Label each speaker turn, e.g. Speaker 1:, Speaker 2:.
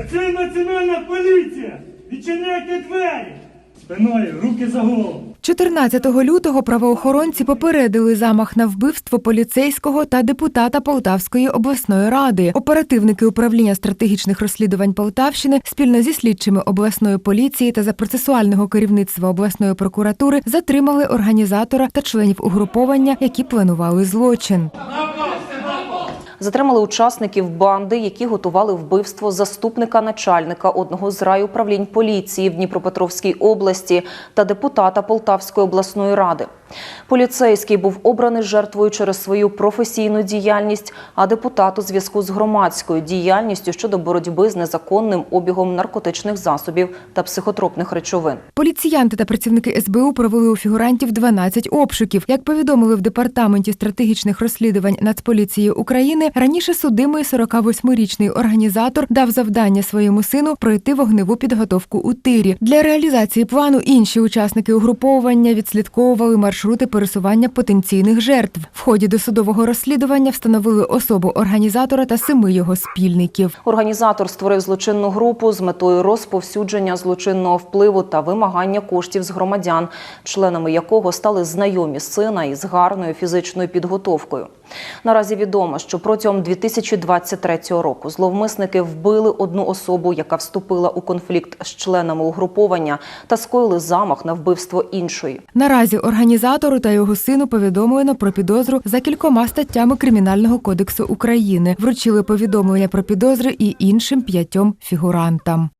Speaker 1: Працює національна поліція! Відчиняйте двері! Спиною, руки за голову!
Speaker 2: 14 лютого правоохоронці попередили замах на вбивство поліцейського та депутата Полтавської обласної ради. Оперативники управління стратегічних розслідувань Полтавщини спільно зі слідчими обласної поліції та за процесуального керівництва обласної прокуратури затримали організатора та членів угруповання, які планували злочин.
Speaker 3: Затримали учасників банди, які готували вбивство заступника начальника одного з райуправлінь поліції в Дніпропетровській області та депутата Полтавської обласної ради. Поліцейський був обраний жертвою через свою професійну діяльність, а депутат у зв'язку з громадською діяльністю щодо боротьби з незаконним обігом наркотичних засобів та психотропних речовин.
Speaker 2: Поліціянти та працівники СБУ провели у фігурантів 12 обшуків. Як повідомили в департаменті стратегічних розслідувань Нацполіції України, раніше судимий 48-річний організатор дав завдання своєму сину пройти вогневу підготовку у тирі. Для реалізації плану інші учасники угруповування відслідковували маршрути пересування потенційних жертв. В ході досудового розслідування встановили особу організатора та семи його спільників.
Speaker 3: Організатор створив злочинну групу з метою розповсюдження злочинного впливу та вимагання коштів з громадян, членами якого стали знайомі сина із гарною фізичною підготовкою. Наразі відомо, що протягом 2023 року зловмисники вбили одну особу, яка вступила у конфлікт з членами угруповання, та скоїли замах на вбивство іншої.
Speaker 2: Наразі організатору та його сину повідомлено про підозру за кількома статтями Кримінального кодексу України. Вручили повідомлення про підозри і іншим п'ятьом фігурантам.